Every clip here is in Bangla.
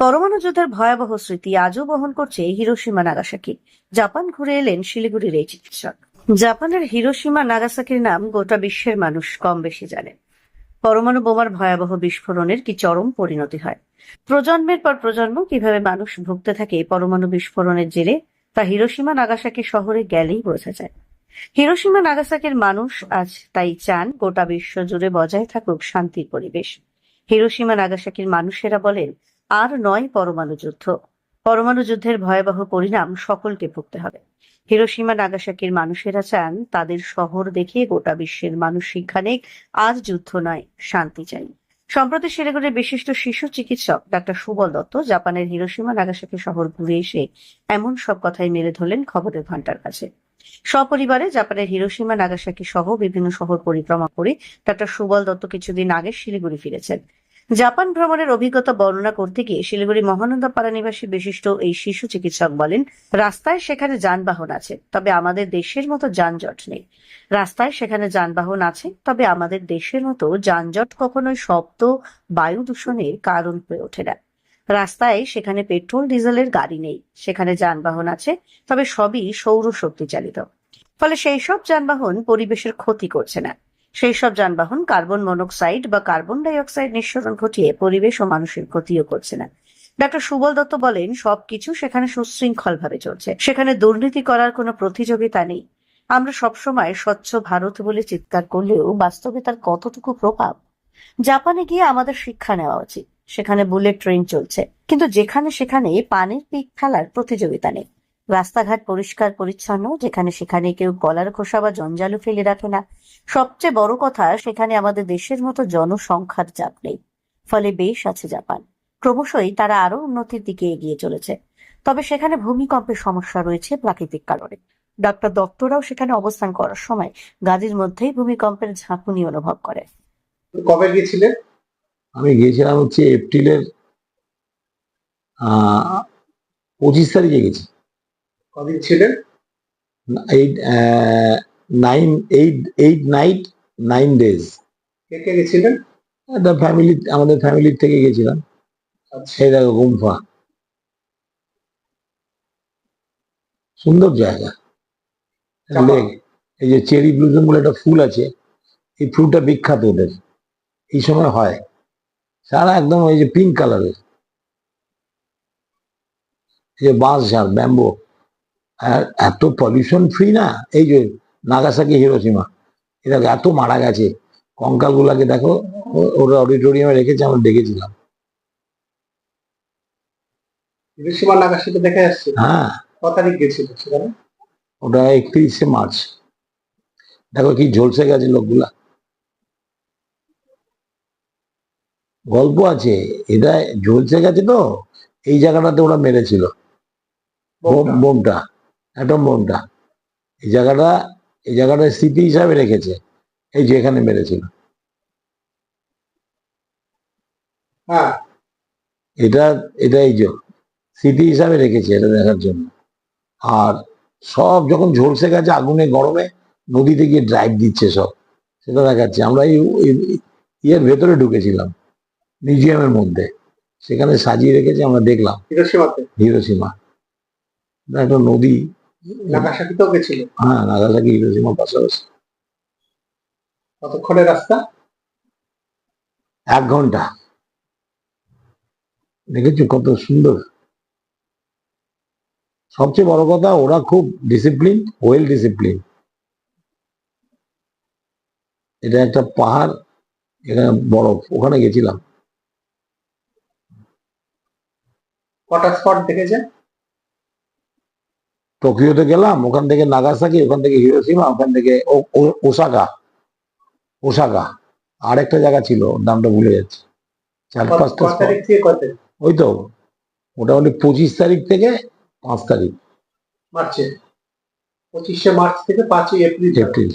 পরমাণু যুদ্ধের ভয়াবহ স্মৃতি আজও বহন করছে হিরোসীমা নাগাসাকি। জাপান ঘুরে এলেন শিলিগুড়ির এই চিকিৎসক। জাপানের হিরোসীমা নাগাসাকির নাম গোটা বিশ্বের মানুষ কম বেশি জানে। পরমাণু বোমার ভয়াবহ বিস্ফোরণের কি চরম পরিণতি হয়? প্রজন্মের পর প্রজন্ম কীভাবে মানুষ ভুগতে থাকে পরমাণু বিস্ফোরণের জেরে, তা হিরোসীমা নাগাসাকি শহরে গেলেই বোঝা যায়। হিরোসীমা নাগাসাকির মানুষ আজ তাই চান গোটা বিশ্ব জুড়ে বজায় থাকুক শান্তির পরিবেশ। হিরোসীমা নাগাসাকির মানুষেরা বলেন আর নয় পরমাণু যুদ্ধ। পরমাণু যুদ্ধের ভয়াবহ পরিণাম সকলকে ভুগতে হবে। হিরোসীমা নাগাসাকির মানুষেরা চান তাদের শহর দেখে গোটা বিশ্বের মানুষ শিক্ষা নেক আর যুদ্ধ নয়, শান্তি চাই। সম্প্রতি শিলিগুড়ির বিশিষ্ট শিশু চিকিৎসক ডাক্তার সুবল দত্ত জাপানের হিরোসীমা নাগাসাকি শহর ঘুরে এসে এমন সব কথাই মেলে ধরলেন খবরের ঘণ্টার কাছে। সপরিবারে জাপানের হিরোসীমা নাগাসাকি সহ বিভিন্ন শহর পরিক্রমা করে ডাক্তার সুবল দত্ত কিছুদিন আগে শিলিগুড়ি ফিরেছেন। জাপান ভ্রমণের অভিজ্ঞতা বর্ণনা করতে গিয়ে শিলিগুড়ি মহানন্দা পাড়া নিবাসী বিশিষ্ট এই শিশু চিকিৎসক বলেন, রাস্তায় সেখানে যানবাহন আছে, তবে আমাদের দেশের মতো যানজট নেই। রাস্তায় সেখানে যানবাহন আছে, তবে আমাদের দেশের মতো যানজট কখনোই শব্দ, বায়ু দূষণের কারণ হয়ে ওঠে না। রাস্তায় সেখানে পেট্রোল, ডিজেলের গাড়ি নেই, সেখানে যানবাহন আছে, তবে সবই সৌরশক্তি চালিত। ফলে সেই সব যানবাহন পরিবেশের ক্ষতি করছে না। সেই সব যানবাহন কার্বন মনোক্সাইড বা কার্বন ডাই অক্সাইড নিঃসরণ ঘটিয়ে পরিবেশ ও মানুষের ক্ষতিও করছে না। ডাক্তার সুবল দত্ত বলেন, সবকিছু সেখানে সুশৃঙ্খল ভাবে চলছে। সেখানে দুর্নীতি করার কোনো প্রতিযোগিতা নেই। আমরা সবসময় স্বচ্ছ ভারত বলে চিৎকার করলেও বাস্তবে তার কতটুকু প্রভাব? জাপানে গিয়ে আমাদের শিক্ষা নেওয়া উচিত। সেখানে বুলেট ট্রেন চলছে। কিন্তু যেখানে সেখানে পানির পিক ফেলার প্রতিযোগিতা নেই। রাস্তাঘাট পরিষ্কার পরিচ্ছন্ন যেখানে সেখানে কেউ গলার খোসা বা জঞ্জালু ফেলে রাখে না। সবচেয়ে বড় কথা সেখানে আমাদের দেশের মতো জনসংখ্যার চাপ নেই। ফলে বেশ আছে জাপান। ক্রমশই তারা আরও উন্নতির দিকে এগিয়ে চলেছে। তবে সেখানে ভূমিকম্পের সমস্যা রয়েছে প্রাকৃতিক কারণে। ডাক্তার দত্তরাও সেখানে অবস্থান করার সময় গাড়ির মধ্যেই ভূমিকম্পের ঝাঁকুনি অনুভব করে। কবে গিয়েছিলেন? আমি গিয়েছিলাম হচ্ছে এপ্রিলের আহ, পঁচিশ তারিখে গেছি কদিন ছিলেন? Eight nine eight eight night nine days কে কে গেছিলেন? একটা ফ্যামিলি আমাদের ফ্যামিলির থেকে গেছিলাম। আচ্ছা। সেই দেখো গুম্ফা। সুন্দর জায়গা। লেক। এই যে চেরি ব্লুজম বলে একটা ফুল আছে এই ফুলটা বিখ্যাত ওদের। এই সময় হয়। সারা একদম ওই যে পিঙ্ক কালারের এই যে বাঁশ ঝাড় ব্যাম্বো আর এত পলিউশন ফ্রি না? এই যে নাগাসাকি হিরোসীমা এটা এত মারা গেছে। কঙ্কাল গুলাকে দেখো ওরা অডিটোরিয়ামে রেখেছে আমরা দেখেছিলাম। হিরোসীমা নাগাসাকি দেখে আসছে হ্যাঁ। ক তারিখ গেছিল সেখানে? ওটা একত্রিশে মার্চ। দেখো কি ঝলসে গেছে লোকগুলা। গল্প আছে এটা ঝলসে গেছে তো এই জায়গাটাতে ওরা মেরেছিল। বোম- বোমটা। অ্যাটম বোমটা এই জায়গাটা এই জায়গাটা স্মৃতি হিসাবে রেখেছে। এই যে এখানে মেরেছিল। হ্যাঁ। এটা এটা এই যে স্মৃতি হিসাবে রেখেছে এটা দেখার জন্য। আর সব যখন ঝলসে গেছে আগুনে গরমে নদীতে গিয়ে ড্রাইভ দিচ্ছে সব। সেটা দেখাচ্ছে। আমরা এই ইয়ের ভেতরে ঢুকেছিলাম মিউজিয়ামের মধ্যে। সেখানে সাজিয়ে রেখেছে আমরা দেখলাম। হিরোসীমা। একটা নদী নাগাসাকিতেও গেছিল। হ্যাঁ নাগাসাকি হিরোসীমা পাশাপাশি কতক্ষণের রাস্তা? এক ঘণ্টা। দেখেছ কত সুন্দর। সবচেয়ে বড় কথা ওরা খুব ডিসিপ্লিন ওয়েল ডিসিপ্লিন এটা একটা পাহাড় এখানে বরফ ওখানে গেছিলাম। কটা স্পট দেখেছেন? টোকিওতে গেলাম ওখান থেকে নাগাসাকি ওখান থেকে হিরোসীমা ওখান থেকে ওসাকা ওসাকা। আর একটা জায়গা ছিল নামটা ভুলে যাচ্ছে। চার পাঁচটা তারিখ থেকে ওই তো মোটামুটি পঁচিশ তারিখ থেকে পাঁচ তারিখ। মার্চে। পঁচিশে মার্চ থেকে পাঁচই এপ্রিল। এপ্রিল।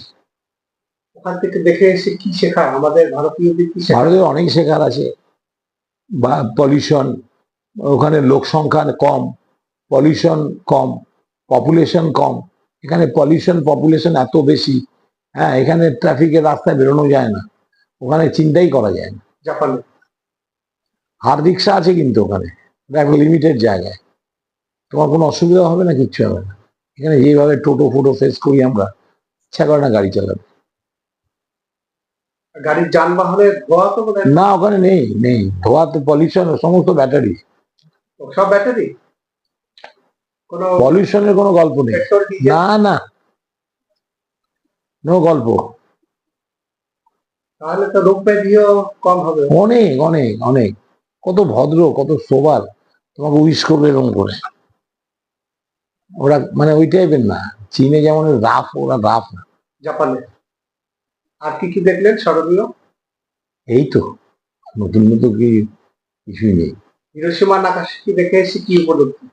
ওখান থেকে দেখে এসে কি শেখায়? আমাদের ভারতীয়দের কি শেখায়? অনেক শেখার আছে। বা পলিউশন ওখানে লোক সংখ্যা কম পলিউশন কম। পপুলেশন কম। এখানে পলিউশন পপুলেশন এত বেশি হ্যাঁ এখানে ট্রাফিকের রাস্তায় বেরোনো যায় না। ওখানে চিন্তাই করা যায় না। জাপানে? হার রিক্সা আছে কিন্তু ওখানে। একটা লিমিটেড জায়গায়। তোমার কোনো অসুবিধা হবে না কিচ্ছু হবে না। এখানে যেভাবে টোটো ফোটো ফেস করি আমরা ইচ্ছা করে না গাড়ি চালাতে গাড়ির যানবাহনের ধোয়া তো না ওখানে নেই নেই। ধোয়া তো পলিউশন সমস্ত ব্যাটারি সব ব্যাটারি পলিউশনের কোনো গল্প নেই। না না। নো গল্প। তাহলে তো রোগ ব্যাধিও কম হবে। অনেক অনেক অনেক। কত ভদ্র কত সোবার তোমাকে উইশ করবে এরকম করে। ওরা মানে ওই টাইপের না। চীনে যেমন রাফ ওরা রাফ না। জাপানে। আর কি কি দেখলেন স্মরণীয় এই তো। নতুন নতুন কি কিছুই নেই। হিরোসীমা নাকাশি দেখে এসে কি উপলব্ধি?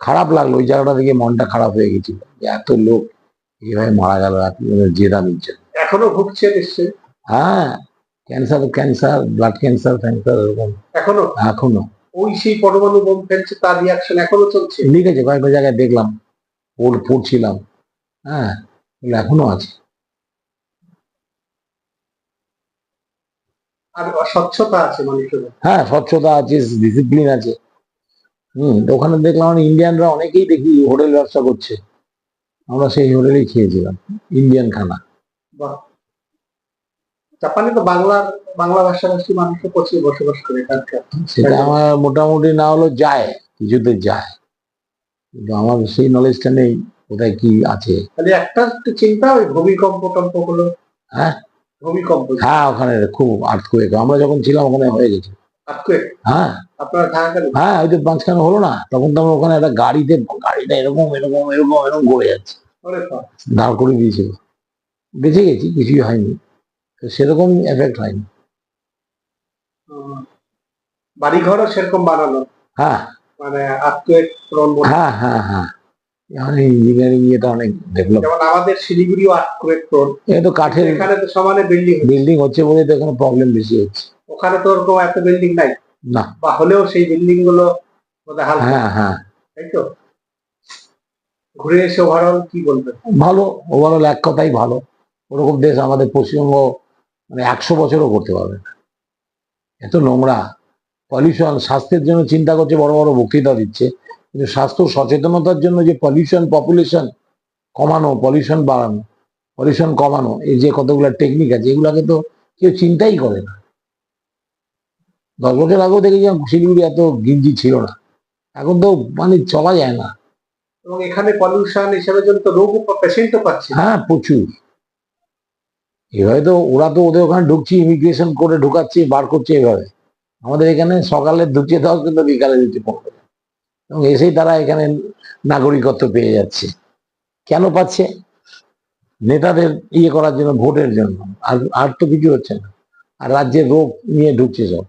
খারাপ লাগল ওই জায়গাটা থেকে মনটা খারাপ হয়ে গেছিল। যে এত লোক এভাবে মারা গেল জেদা মিলছে এখনও ভুগছে নিশ্চয়ই? হ্যাঁ ক্যান্সার ক্যান্সার ব্লাড ক্যান্সার ফ্যান্সার এরকম। এখনও? এখনও। ওই সেই পরমাণু বোম ফেলছে তার রিয়াকশন এখনও চলছে? লিখেছে কয়েকটা জায়গায় দেখলাম পড় পড়ছিলাম। হ্যাঁ এখনও আছে। আর স্বচ্ছতা আছে মানুষের হ্যাঁ স্বচ্ছতা আছে ডিসিপ্লিন আছে। হম ওখানে দেখলাম ইন্ডিয়ানরা অনেকেই দেখি হোটেল ব্যবসা করছে। আমরা সেই হোটেলেই খেয়েছিলাম ইন্ডিয়ান খানা। জাপানে তো বাংলার বাংলা ভাষাভাষী মানুষও প্রচুর বসবাস করে সেটা আমার মোটামুটি না হলেও যায় কিছুতে যায়। কিন্তু আমার সেই নলেজটা নেই কোথায় কি আছে। খালি একটা চিন্তা ওই ভূমিকম্প টম্প হ্যাঁ। ভূমিকম্প। হ্যাঁ ওখানে খুব আর্থকুয়েক আমরা যখন ছিলাম ওখানে হয়ে গেছে। হ্যাঁ। হ্যাঁ ওই মাঝখানে হলো না তখন তো আমরা ওখানে একটা গাড়িতে গাড়িটা এরকম এরকম এরকম এরকম যাচ্ছে। দাঁড় করে দিয়েছিল বেঁচে গেছি কিছুই হয়নি। সেরকম এফেক্ট হয়নি। বাড়িঘরও সেরকম বানানো হ্যাঁ। মানে হ্যাঁ হ্যাঁ হ্যাঁ। এখন ইঞ্জিনিয়ারিং ইয়েটা অনেক ডেভেলপ যেমন আমাদের শিলিগুড়িও প্রোন। তো কাঠের এখানে তো সমানে বিল্ডিং বিল্ডিং হচ্ছে বলে তো এখানে প্রবলেম বেশি হচ্ছে। ওখানে তো ওরকম এত বিল্ডিং নাই। না। বা হলেও সেই বিল্ডিংগুলো হ্যাঁ হ্যাঁ। তাই তো? ঘুরে এসে ওভারঅল কি বলবেন? ভালো ওভারঅল এক কথাই ভালো। ওরকম দেশ আমাদের পশ্চিমবঙ্গ মানে একশো বছরও করতে পারবে না। এত নোংরা। পলিউশন স্বাস্থ্যের জন্য চিন্তা করছে বড় বড় বক্তৃতা দিচ্ছে। কিন্তু স্বাস্থ্য সচেতনতার জন্য যে পলিউশন পপুলেশন কমানো পলিউশন বাড়ানো পলিউশন কমানো এই যে কতগুলো টেকনিক আছে এগুলাকে তো কেউ চিন্তাই করে না। দশ বছর আগেও দেখেছিলাম শিলিগুড়ি এত গিঞ্জি ছিল না। এখন তো মানে চলা যায় না। এবং এখানে পলিউশন হিসেবে জন্য তো রোগ পেশেন্টও পাচ্ছে হ্যাঁ প্রচুর। এভাবে তো ওরা তো ওদের ওখানে ঢুকছে ইমিগ্রেশন করে ঢুকাচ্ছে বার করছে এভাবে। আমাদের এখানে সকালে ঢুকছে দশ কিন্তু বিকালে দিচ্ছে পনেরো এবং এসেই তারা এখানে নাগরিকত্ব পেয়ে যাচ্ছে। কেন পাচ্ছে? নেতাদের ইয়ে করার জন্য ভোটের জন্য। আর আর তো কিছু হচ্ছে না। আর রাজ্যের রোগ নিয়ে ঢুকছে সব।